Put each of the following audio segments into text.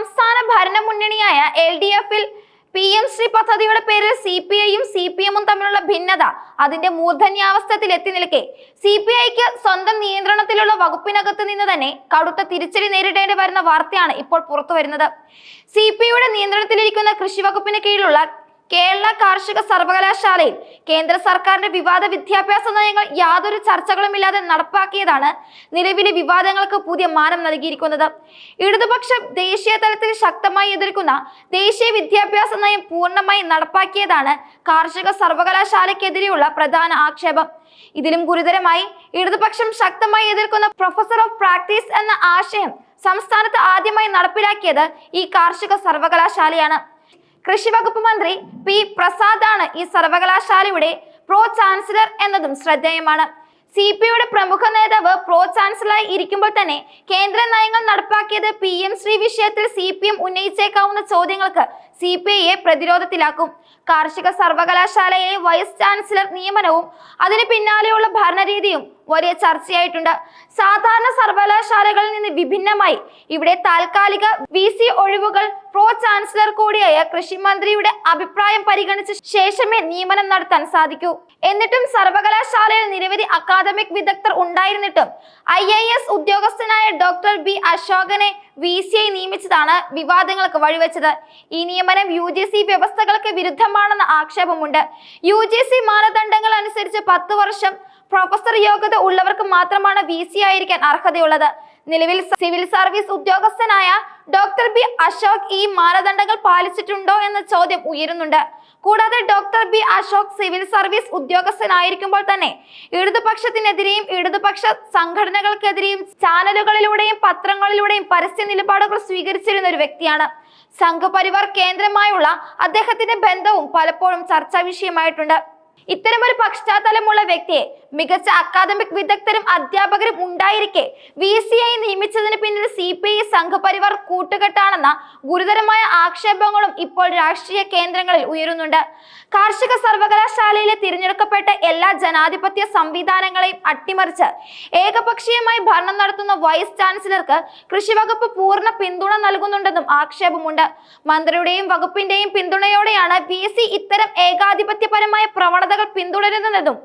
സംസ്ഥാന ഭരണ മുന്നണിയായ എൽ ഡി എഫിൽ പി എം ശ്രീ പദ്ധതിയുടെ പേരിൽ സി പി ഐയും സി പി എമ്മും തമ്മിലുള്ള ഭിന്നത അതിന്റെ മൂർധന്യാവസ്ഥത്തിൽ എത്തി നിൽക്കെ. സി പി ഐക്ക് സ്വന്തം നിയന്ത്രണത്തിലുള്ള വകുപ്പിനകത്ത് നിന്ന് തന്നെ കടുത്ത തിരിച്ചടി നേരിടേണ്ടി വരുന്ന വാർത്തയാണ് ഇപ്പോൾ പുറത്തു വരുന്നത് സി പി ഐയുടെ നിയന്ത്രണത്തിലിരിക്കുന്ന കൃഷി വകുപ്പിന് കീഴിലുള്ള കേരള കാർഷിക സർവകലാശാലയിൽ കേന്ദ്ര സർക്കാരിന്റെ വിവാദ വിദ്യാഭ്യാസ നയങ്ങൾ യാതൊരു ചർച്ചകളുമില്ലാതെ നടപ്പാക്കിയതാണ് നിലവിലെ വിവാദങ്ങൾക്ക് പുതിയ മാനം നൽകിയിരിക്കുന്നത്. ഇടതുപക്ഷം ദേശീയ തലത്തിൽ ശക്തമായി എതിർക്കുന്ന ദേശീയ വിദ്യാഭ്യാസ നയം പൂർണമായി നടപ്പാക്കിയതാണ് കാർഷിക സർവകലാശാലയ്ക്കെതിരെയുള്ള പ്രധാന ആക്ഷേപം. ഇതിലും ഗുരുതരമായി ഇടതുപക്ഷം ശക്തമായി എതിർക്കുന്ന പ്രൊഫസർ ഓഫ് പ്രാക്ടീസ് എന്ന ആശയം സംസ്ഥാനത്ത് ആദ്യമായി നടപ്പിലാക്കിയത് ഈ കാർഷിക സർവകലാശാലയാണ്. കൃഷി വകുപ്പ് മന്ത്രി പി പ്രസാദാണ് ഈ സർവകലാശാലയുടെ പ്രോ ചാൻസലർ എന്നതും ശ്രദ്ധേയമാണ്. സി പി യുടെ പ്രമുഖ നേതാവ് പ്രോ ചാൻസലറായി ഇരിക്കുമ്പോൾ തന്നെ കേന്ദ്ര നയങ്ങൾ നടപ്പാക്കിയത് പി എം ശ്രീ വിഷയത്തിൽ സി പി എം ഉന്നയിച്ചേക്കാവുന്ന ചോദ്യങ്ങൾക്ക് സി പി ഐയെ പ്രതിരോധത്തിലാക്കും. കാർഷിക സർവകലാശാലയിലെ വൈസ് ചാൻസലർ നിയമനവും അതിന് പിന്നാലെയുള്ള ഭരണരീതിയും വലിയ ചർച്ചയായിട്ടുണ്ട്. സാധാരണ സർവകലാശാലകളിൽ നിന്ന് വിഭിന്നമായി ഇവിടെ താൽക്കാലിക വി സി ഒഴിവുകൾ പ്രോ ചാൻസലർ കൂടിയായ കൃഷി മന്ത്രിയുടെ അഭിപ്രായം പരിഗണിച്ച ശേഷമേ നിയമനം നടത്താൻ സാധിക്കൂ. എന്നിട്ടും സർവകലാശാലയിൽ നിരവധി അക്കാദമിക് വിദഗ്ധർ ഉണ്ടായിരുന്നിട്ടും ഐ ഐ എസ് ഉദ്യോഗസ്ഥനായ ഡോക്ടർ ബി അശോകനെ വി സി ഐ നിയമിച്ചതാണ് വിവാദങ്ങൾക്ക് വഴിവെച്ചത്. ഈ നിയമനം യു ജി സി വ്യവസ്ഥകൾക്ക് വിരുദ്ധമാണെന്ന ആക്ഷേപമുണ്ട്. യു ജി സി മാനദണ്ഡങ്ങൾ അനുസരിച്ച് പത്ത് വർഷം പ്രൊഫസർ യോഗ്യത ഉള്ളവർക്ക് മാത്രമാണ് വി സി ആയിരിക്കാൻ അർഹതയുള്ളത്. നിലവിൽ സിവിൽ സർവീസ് ഉദ്യോഗസ്ഥനായ ഡോക്ടർ ബി അശോക് ഈ മാനദണ്ഡങ്ങൾ പാലിച്ചിട്ടുണ്ടോ എന്ന ചോദ്യം ഉയരുന്നുണ്ട്. കൂടാതെ doctor B Ashok civil service ഉദ്യോഗസ്ഥനായിരിക്കുമ്പോൾ തന്നെ ഇടതുപക്ഷത്തിനെതിരെയും ഇടതുപക്ഷ സംഘടനകൾക്കെതിരെയും ചാനലുകളിലൂടെയും പത്രങ്ങളിലൂടെയും പരസ്യ നിലപാടുകൾ സ്വീകരിച്ചിരുന്ന ഒരു വ്യക്തിയാണ്. സംഘപരിവാർ കേന്ദ്രമായുള്ള അദ്ദേഹത്തിന്റെ ബന്ധവും പലപ്പോഴും ചർച്ചാ വിഷയമായിട്ടുണ്ട്. ഇത്തരമൊരു പശ്ചാത്തലമുള്ള വ്യക്തിയെ മികച്ച അക്കാദമിക് വിദഗ്ധരും അധ്യാപകരും ഉണ്ടായിരിക്കെ വി സി ഐ നിയമിച്ചതിന് പിന്നിൽ സി പി സംഘപരിവാർ കൂട്ടുകെട്ടാണെന്ന ഗുരുതരമായ ആക്ഷേപങ്ങളും ഇപ്പോൾ രാഷ്ട്രീയ കേന്ദ്രങ്ങളിൽ ഉയരുന്നുണ്ട്. കാർഷിക സർവകലാശാലയിലെ തിരഞ്ഞെടുക്കപ്പെട്ട എല്ലാ ജനാധിപത്യ സംവിധാനങ്ങളെയും അട്ടിമറിച്ച് ഏകപക്ഷീയമായി ഭരണം നടത്തുന്ന വൈസ് ചാൻസലർക്ക് കൃഷിവകുപ്പ് പൂർണ പിന്തുണ നൽകുന്നുണ്ടെന്നും ആക്ഷേപമുണ്ട്. മന്ത്രിയുടെയും വകുപ്പിന്റെയും പിന്തുണയോടെയാണ് പി സി ഇത്തരം ഏകാധിപത്യപരമായ പ്രവണതകൾ പിന്തുടരുന്നതെന്നും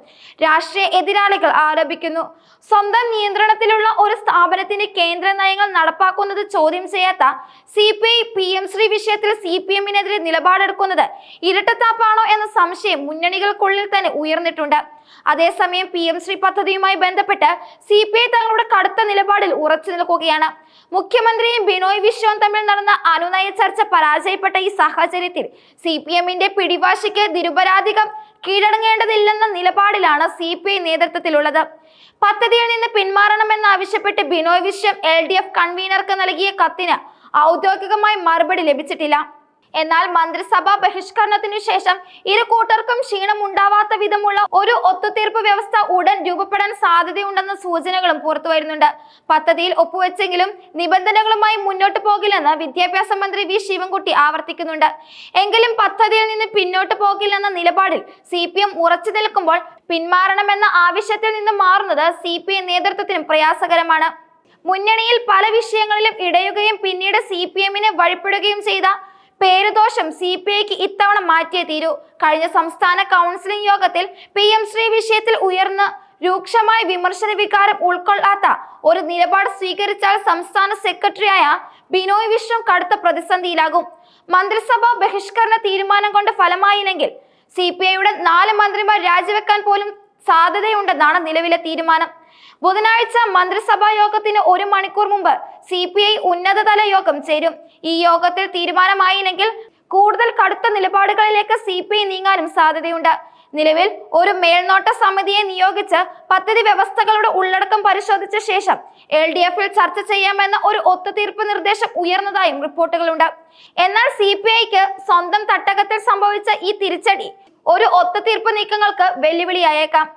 രാഷ്ട്രീയ എതിരാളികൾ ആരോപിക്കുന്നു. സ്വന്തം നിയന്ത്രണത്തിലുള്ള ഒരു സ്ഥാപനത്തിന്റെ കേന്ദ്ര നയങ്ങൾ നടപ്പാക്കുന്നത് ചോദ്യം ചെയ്യാത്ത C P I P M Shri വിഷയത്തിൽ സി പി എമ്മിനെതിരെ നിലപാടെടുക്കുന്നത് ഇരട്ടത്താപ്പാണോ എന്ന സംശയം മുന്നണികൾക്കുള്ളിൽ തന്നെ ഉയർന്നിട്ടുണ്ട്. അതേസമയം പി എം ശ്രീ പദ്ധതിയുമായി ബന്ധപ്പെട്ട് സി പി ഐ തങ്ങളുടെ കടുത്ത നിലപാടിൽ ഉറച്ചു നിൽക്കുകയാണ്. മുഖ്യമന്ത്രിയും ബിനോയ് വിശ്വവും തമ്മിൽ നടന്ന അനുനയ ചർച്ച പരാജയപ്പെട്ട ഈ സാഹചര്യത്തിൽ സി പി എമ്മിന്റെ പിടിവാശിക്ക് നിരുപരാധികം കീഴടങ്ങേണ്ടതില്ലെന്ന നിലപാടിലാണ് സി പി ഐ നേതൃത്വത്തിലുള്ളത്. പദ്ധതിയിൽ നിന്ന് പിന്മാറണമെന്നാവശ്യപ്പെട്ട് Binoy Viswam L D F കൺവീനർക്ക് നൽകിയ കത്തിന് ഔദ്യോഗികമായി മറുപടി ലഭിച്ചിട്ടില്ല. എന്നാൽ മന്ത്രിസഭാ ബഹിഷ്കരണത്തിനു ശേഷം ഇരു കൂട്ടർക്കും ക്ഷീണം ഉണ്ടാവാത്ത വിധമുള്ള ഒരു ഒത്തുതീർപ്പ് വ്യവസ്ഥ ഉടൻ രൂപപ്പെടാൻ സാധ്യതയുണ്ടെന്ന സൂചനകളും പുറത്തു വരുന്നുണ്ട്. പദ്ധതിയിൽ ഒപ്പുവെച്ചെങ്കിലും നിബന്ധനകളുമായി മുന്നോട്ട് പോകില്ലെന്ന് വിദ്യാഭ്യാസ മന്ത്രി വി ശിവൻകുട്ടി ആവർത്തിക്കുന്നുണ്ട്. എങ്കിലും പദ്ധതിയിൽ നിന്ന് പിന്നോട്ട് പോകില്ലെന്ന നിലപാടിൽ സി പി എം ഉറച്ചു നിൽക്കുമ്പോൾ പിന്മാറണമെന്ന ആവശ്യത്തിൽ നിന്ന് മാറുന്നത് സി പി എം നേതൃത്വത്തിനും പ്രയാസകരമാണ്. മുന്നണിയിൽ പല വിഷയങ്ങളിലും ഇടയുകയും പിന്നീട് സി പി എമ്മിനെ വഴിപ്പെടുകയും ചെയ്ത പേരുദോഷം സി പി ഐക്ക് ഇത്തവണ മാറ്റിയേ തീരൂ. കഴിഞ്ഞ സംസ്ഥാന കൗൺസിലിംഗ് യോഗത്തിൽ പി എം ശ്രീ വിഷയത്തിൽ ഉയർന്ന രൂക്ഷമായ വിമർശന വികാരം ഉൾക്കൊള്ളാത്ത ഒരു നിലപാട് സ്വീകരിച്ചാൽ സംസ്ഥാന സെക്രട്ടറിയായ ബിനോയ് വിശ്വം കടുത്ത പ്രതിസന്ധിയിലാകും. മന്ത്രിസഭാ ബഹിഷ്കരണ തീരുമാനം കൊണ്ട് ഫലമായില്ലെങ്കിൽ സി പി ഐയുടെ നാല് മന്ത്രിമാർ രാജിവെക്കാൻ പോലും സാധ്യതയുണ്ടെന്നാണ് നിലവിലെ തീരുമാനം. ബുധനാഴ്ച മന്ത്രിസഭാ യോഗത്തിന് ഒരു മണിക്കൂർ മുമ്പ് സി പി ഐ ഉന്നതതല യോഗം ചേരും. ഈ യോഗത്തിൽ തീരുമാനമായില്ലെങ്കിൽ കൂടുതൽ കടുത്ത നിലപാടുകളിലേക്ക് സി പി ഐ നീങ്ങാനും സാധ്യതയുണ്ട്. നിലവിൽ ഒരു മേൽനോട്ട സമിതിയെ നിയോഗിച്ച് പദ്ധതി വ്യവസ്ഥകളുടെ ഉള്ളടക്കം പരിശോധിച്ച ശേഷം എൽ ഡി എഫിൽ ചർച്ച ചെയ്യാമെന്ന ഒരു ഒത്തുതീർപ്പ് നിർദ്ദേശം ഉയർന്നതായും റിപ്പോർട്ടുകളുണ്ട്. എന്നാൽ സി പി ഐക്ക് സ്വന്തം തട്ടകത്തിൽ സംഭവിച്ച ഈ തിരിച്ചടി ഒരു ഒത്തുതീർപ്പ് നീക്കങ്ങൾക്ക് വെല്ലുവിളിയായേക്കാം.